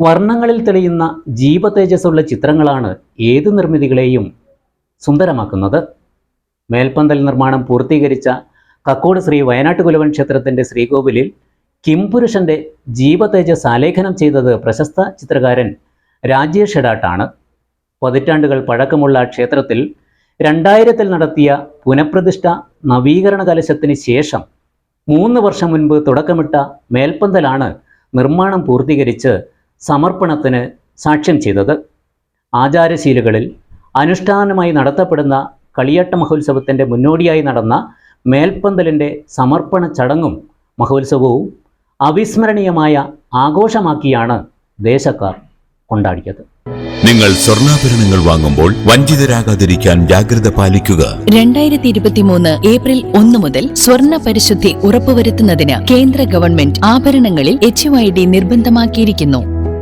വർണങ്ങളിൽ തെളിയുന്ന ജീവതേജസ്സുള്ള ചിത്രങ്ങളാണ് ഏത് നിർമ്മിതികളെയും സുന്ദരമാക്കുന്നത്. മേൽപ്പന്തൽ നിർമ്മാണം പൂർത്തീകരിച്ച കക്കോട് ശ്രീ വയനാട്ട് കുലവൻ ക്ഷേത്രത്തിന്റെ ശ്രീകോവിലിൽ കിംപുരുഷന്റെ ജീവതേജസ് ആലേഖനം ചെയ്തത് പ്രശസ്ത ചിത്രകാരൻ രാജേഷ് എടാട്ടാണ് പതിറ്റാണ്ടുകൾ പഴക്കമുള്ള ക്ഷേത്രത്തിൽ രണ്ടായിരത്തിൽ നടത്തിയ പുനഃപ്രതിഷ്ഠ നവീകരണ കലശത്തിന് ശേഷം മൂന്ന് വർഷം മുൻപ് തുടക്കമിട്ട മേൽപ്പന്തലാണ് നിർമ്മാണം പൂർത്തീകരിച്ച് സമർപ്പണത്തിന് സാക്ഷ്യം ചെയ്തത്. ആചാരശീലുകളിൽ അനുഷ്ഠാനമായി നടത്തപ്പെടുന്ന കളിയാട്ട മഹോത്സവത്തിന്റെ മുന്നോടിയായി നടന്ന മേൽപ്പന്തലിന്റെ സമർപ്പണ ചടങ്ങും മഹോത്സവവും അവിസ്മരണീയമായ ആഘോഷമാക്കിയാണ് ദേശക്കാർ കൊണ്ടാടിയത്. നിങ്ങൾ സ്വർണാഭരണങ്ങൾ വാങ്ങുമ്പോൾ വഞ്ചിതരാകാതിരിക്കാൻ ജാഗ്രത പാലിക്കുക. രണ്ടായിരത്തി ഇരുപത്തിമൂന്ന് ഏപ്രിൽ ഒന്ന് മുതൽ സ്വർണ പരിശുദ്ധി ഉറപ്പുവരുത്തുന്നതിന് കേന്ദ്ര ഗവൺമെന്റ് ആഭരണങ്ങളിൽ എച്ച് നിർബന്ധമാക്കിയിരിക്കുന്നു.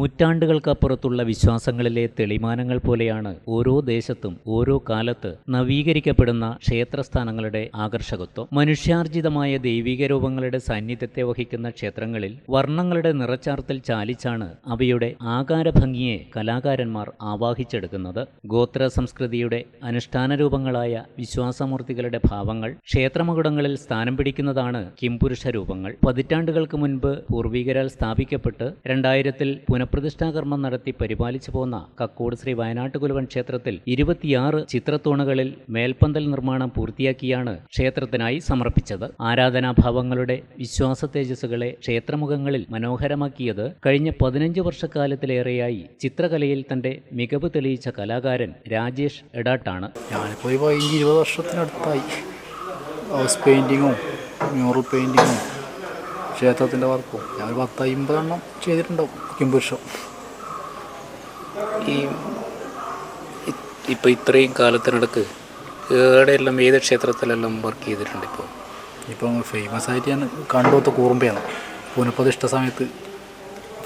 നൂറ്റാണ്ടുകൾക്കപ്പുറത്തുള്ള വിശ്വാസങ്ങളിലെ തെളിമാനങ്ങൾ പോലെയാണ് ഓരോ ദേശത്തും ഓരോ കാലത്ത് നവീകരിക്കപ്പെടുന്ന ക്ഷേത്രസ്ഥാനങ്ങളുടെ ആകർഷകത്വം. മനുഷ്യാർജിതമായ ദൈവിക രൂപങ്ങളുടെ സാന്നിധ്യത്തെ വഹിക്കുന്ന ക്ഷേത്രങ്ങളിൽ വർണങ്ങളുടെ നിറച്ചാർത്തൽ ചാലിച്ചാണ് അവയുടെ ആകാരഭംഗിയെ കലാകാരന്മാർ ആവാഹിച്ചെടുക്കുന്നത്. ഗോത്ര സംസ്കൃതിയുടെ അനുഷ്ഠാന രൂപങ്ങളായ വിശ്വാസമൂർത്തികളുടെ ഭാവങ്ങൾ ക്ഷേത്രമകുടങ്ങളിൽ സ്ഥാനം പിടിക്കുന്നതാണ് കിംപുരുഷ രൂപങ്ങൾ. പതിറ്റാണ്ടുകൾക്ക് മുൻപ് പൂർവികരാൽ സ്ഥാപിക്കപ്പെട്ട് രണ്ടായിരത്തിൽ പുനഃപ്രതിഷ്ഠാകർമ്മം നടത്തി പരിപാലിച്ചു പോന്ന കക്കോട് ശ്രീ വയനാട്ടുകുലവൻ ക്ഷേത്രത്തിൽ ഇരുപത്തിയാറ് ചിത്രത്തൂണുകളിൽ മേൽപ്പന്തൽ നിർമ്മാണം പൂർത്തിയാക്കിയാണ് ക്ഷേത്രത്തിനായി സമർപ്പിച്ചത്. ആരാധനാഭാവങ്ങളുടെ വിശ്വാസ തേജസ്സുകളെ ക്ഷേത്രമുഖങ്ങളിൽ മനോഹരമാക്കിയത് കഴിഞ്ഞ പതിനഞ്ച് വർഷക്കാലത്തിലേറെയായി ചിത്രകലയിൽ തന്റെ മികവ് തെളിയിച്ച കലാകാരൻ രാജേഷ് എടാട്ടാണ്. ഞാനിപ്പോൾ ഇരുപത് വർഷത്തിനടുത്തായി. ഹൗസ് പെയിന്റിങ്ങും മ്യൂറൽ പെയിന്റിങ്ങും ക്ഷേത്രത്തിന്റെ വർക്കും ഞാൻ ഒരു പത്ത് അമ്പതെണ്ണം ചെയ്തിട്ടുണ്ടാവും. കിംപുരുഷം ഈ ഇപ്പോൾ ഇത്രയും കാലത്തിനിടക്ക് എവിടെയെല്ലാം ഏത് ക്ഷേത്രത്തിലെല്ലാം വർക്ക് ചെയ്തിട്ടുണ്ട് ഇപ്പോൾ ഇപ്പം ഫേമസ് ആയിട്ട് ഞാൻ കണ്ടുപോത്ത കൂറുമ്പയാണ്. പുനഃപ്രതിഷ്ഠ സമയത്ത്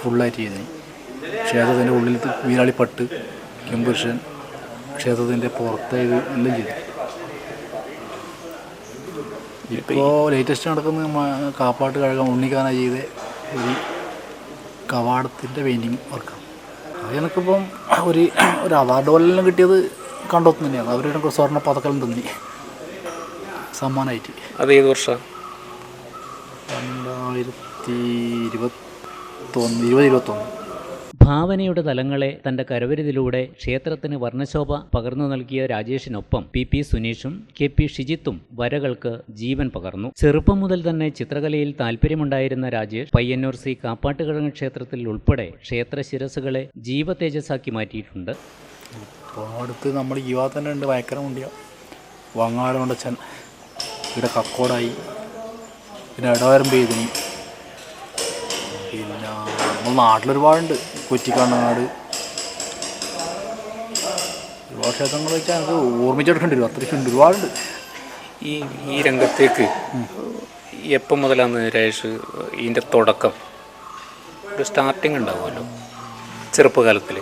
ഫുള്ളായിട്ട് ചെയ്തത്. ക്ഷേത്രത്തിന്റെ ഉള്ളിൽ വീരാളിപ്പട്ട് കിംപുരുഷൻ ക്ഷേത്രത്തിന്റെ പുറത്തേക്ക് എല്ലാം ചെയ്തു. ഇപ്പോൾ ലേറ്റസ്റ്റ് നടക്കുന്ന കാപ്പാട്ട് കഴകം ഉണ്ണിക്കാന ചെയ്ത് ഒരു കവാടത്തിന്റെ പെയിന്റിങ് വർക്കാണ് അത് എനിക്കിപ്പം ഒരു ഒരു അവാർഡ് പോലെല്ലാം കിട്ടിയത് കണ്ടോത്ത് തന്നെയാണ്. അവരുടെ സ്വർണ പതക്കം തന്നി. സമ്മാനമായിട്ട്. അത് ഏത് വർഷം? രണ്ടായിരത്തി ഇരുപത്തൊന്ന് ഇരുപത് ഇരുപത്തൊന്ന്. ഭാവനയുടെ തലങ്ങളെ തന്റെ കരവരുതിലൂടെ ക്ഷേത്രത്തിന് വർണശോഭ പകർന്നു നൽകിയ രാജേഷിനൊപ്പം പി പി സുനീഷും കെ പി ഷിജിത്തും വരകൾക്ക് ജീവൻ പകർന്നു. ചെറുപ്പം മുതൽ തന്നെ ചിത്രകലയിൽ താല്പര്യമുണ്ടായിരുന്ന രാജേഷ് പയ്യന്നൂർ സി കാപ്പാട്ടുകിഴങ്ങ് ക്ഷേത്രത്തിൽ ഉൾപ്പെടെ ക്ഷേത്ര ശിരസുകളെ ജീവതേജസ്സാക്കി മാറ്റിയിട്ടുണ്ട്. അടുത്ത് നമ്മൾ ഈ ഭാഗത്ത് തന്നെ ഉണ്ട് വയക്കരമുണ്ടിയ വങ്ങാട് ഇവിടെ കക്കോടായി. പിന്നെ ഇടവരം നമ്മൾ നാട്ടിലൊരുപാടുണ്ട്. കൊച്ചിക്കണ്ണനാട് ഒരുപാട് ക്ഷേത്രങ്ങൾ വെച്ചാൽ നമുക്ക് ഓർമ്മിച്ചെടുക്കേണ്ടി വരും. അത്രയ്ക്കുണ്ട് ഒരുപാടുണ്ട്. ഈ ഈ രംഗത്തേക്ക് എപ്പം മുതലാണ് രേഷ് ഇതിന്റെ തുടക്കം? ഒരു സ്റ്റാർട്ടിങ് ഉണ്ടാവുമല്ലോ. ചെറുപ്പകാലത്തിൽ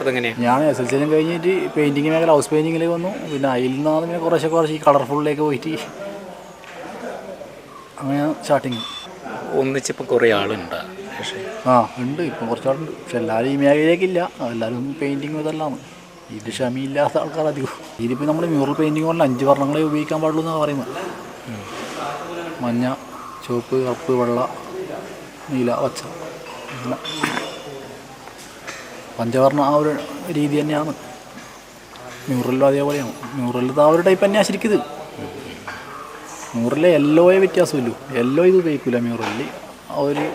അതെങ്ങനെയാണ് ഞാൻ എസ് എൽ സി കഴിഞ്ഞിട്ട് പെയിന്റിങ് മേഖല ഹൗസ് പെയിന്റിങ്ങിലേക്ക് വന്നു. പിന്നെ അതിൽ നിന്നാണ് പിന്നെ കുറേശ്ശെ കുറച്ച് ഈ കളർഫുള്ളിലേക്ക് പോയിട്ട് അങ്ങനെയാണ് സ്റ്റാർട്ടിങ് ഒന്നിച്ചിപ്പോൾ കുറേ ആളുണ്ട്. ആ ഉണ്ട്. ഇപ്പം കുറച്ചാളുണ്ട്. പക്ഷെ എല്ലാവരും ഈ മേഖലയിലേക്കില്ല. എല്ലാവരും പെയിന്റിങ്ങും ഇതെല്ലാം. ഇത് ക്ഷമയില്ലാത്ത ആൾക്കാർ അധികം. ഇതിപ്പോൾ നമ്മൾ മ്യൂറൽ പെയിന്റിങ് കൊണ്ട് അഞ്ച് വർണങ്ങളെ ഉപയോഗിക്കാൻ പാടുള്ളൂ എന്നാണ് പറയുന്നത്. മഞ്ഞ ചുവപ്പ് കറുപ്പ് വെള്ള നീല പച്ച. പഞ്ചവർണ ആ ഒരു രീതി തന്നെയാണ്. മ്യൂറലിലും അതേപോലെയാണ്. മ്യൂറലിൽ ആ ഒരു ടൈപ്പ് തന്നെയാണ് ശരിക്കും മ്യൂറലിലെ യെല്ലോയെ വ്യത്യാസമില്ലൂ. യെല്ലോ ഇത് ഉപയോഗിക്കില്ല മ്യൂറലിൽ ആ ഒരു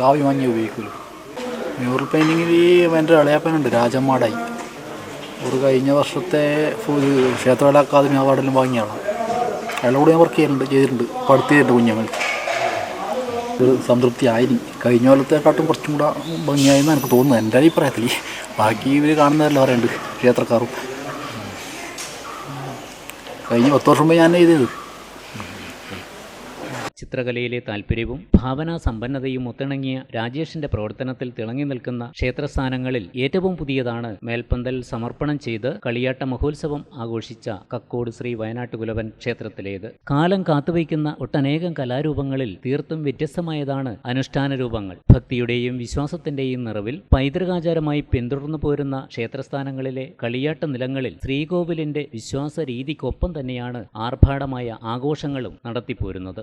കാവ്യ മഞ്ഞ ഉപയോഗിക്കുമല്ലോ മ്യൂറൽ പെയിന്റിങ്ങിൽ എന്റെ ഇളയപ്പനുണ്ട് രാജമ്മാടായി. ഒരു കഴിഞ്ഞ വർഷത്തെ ക്ഷേത്രകല അക്കാദമി അവാർഡെല്ലാം വാങ്ങിയ ആളാണ് അയാളോട് ഞാൻ വർക്ക് ചെയ്യുന്നുണ്ട് ചെയ്തിട്ടുണ്ട് പഠിത്തിയിട്ടുണ്ട് കുഞ്ഞുങ്ങൾക്ക്. ഒരു സംതൃപ്തി ആയിനി. കഴിഞ്ഞ കൊല്ലത്തെക്കാട്ടും കുറച്ചും കൂടെ ഭംഗിയായെന്ന് എനിക്ക് തോന്നുന്നു എന്റെ അഭിപ്രായത്തിൽ ബാക്കി ഇവർ കാണുന്നതല്ല പറയുന്നുണ്ട് ക്ഷേത്രക്കാരും. കഴിഞ്ഞ പത്ത് വർഷം മുമ്പ് ഞാൻ ചെയ്തത്. ചിത്രകലയിലെ താല്പര്യവും ഭാവനാ സമ്പന്നതയും ഒത്തിണങ്ങിയ രാജേഷിന്റെ പ്രവർത്തനത്തിൽ തിളങ്ങി നിൽക്കുന്ന ക്ഷേത്രസ്ഥാനങ്ങളിൽ ഏറ്റവും പുതിയതാണ് മേൽപ്പന്തൽ സമർപ്പണം ചെയ്ത് കളിയാട്ട മഹോത്സവം ആഘോഷിച്ച കക്കോട് ശ്രീ വയനാട്ടുകുലവൻ ക്ഷേത്രത്തിലേത്. കാലം കാത്തുവയ്ക്കുന്ന ഒട്ടനേകം കലാരൂപങ്ങളിൽ തീർത്തും വ്യത്യസ്തമായതാണ് അനുഷ്ഠാന രൂപങ്ങൾ. ഭക്തിയുടെയും വിശ്വാസത്തിന്റെയും നിറവിൽ പൈതൃകാചാരമായി പിന്തുടർന്നു പോരുന്ന ക്ഷേത്രസ്ഥാനങ്ങളിലെ കളിയാട്ട നിലങ്ങളിൽ ശ്രീകോവിലിന്റെ വിശ്വാസ രീതിക്കൊപ്പം തന്നെയാണ് ആർഭാടമായ ആഘോഷങ്ങളും നടത്തിപ്പോരുന്നത്.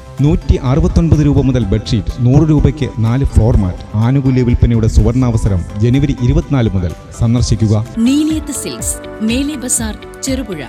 നൂറ്റി അറുപത്തൊൻപത് രൂപ മുതൽ ബെഡ്ഷീറ്റ് നൂറ് രൂപയ്ക്ക് നാല് ഫ്ലോർ മാറ്റ് ആനുകൂല്യ വിൽപ്പനയുടെ സുവർണാവസരം ജനുവരി ഇരുപത്തിനാല് മുതൽ സന്ദർശിക്കുക. സിൽക്സ് മേലെ ബസാർ ചെറുപുഴ.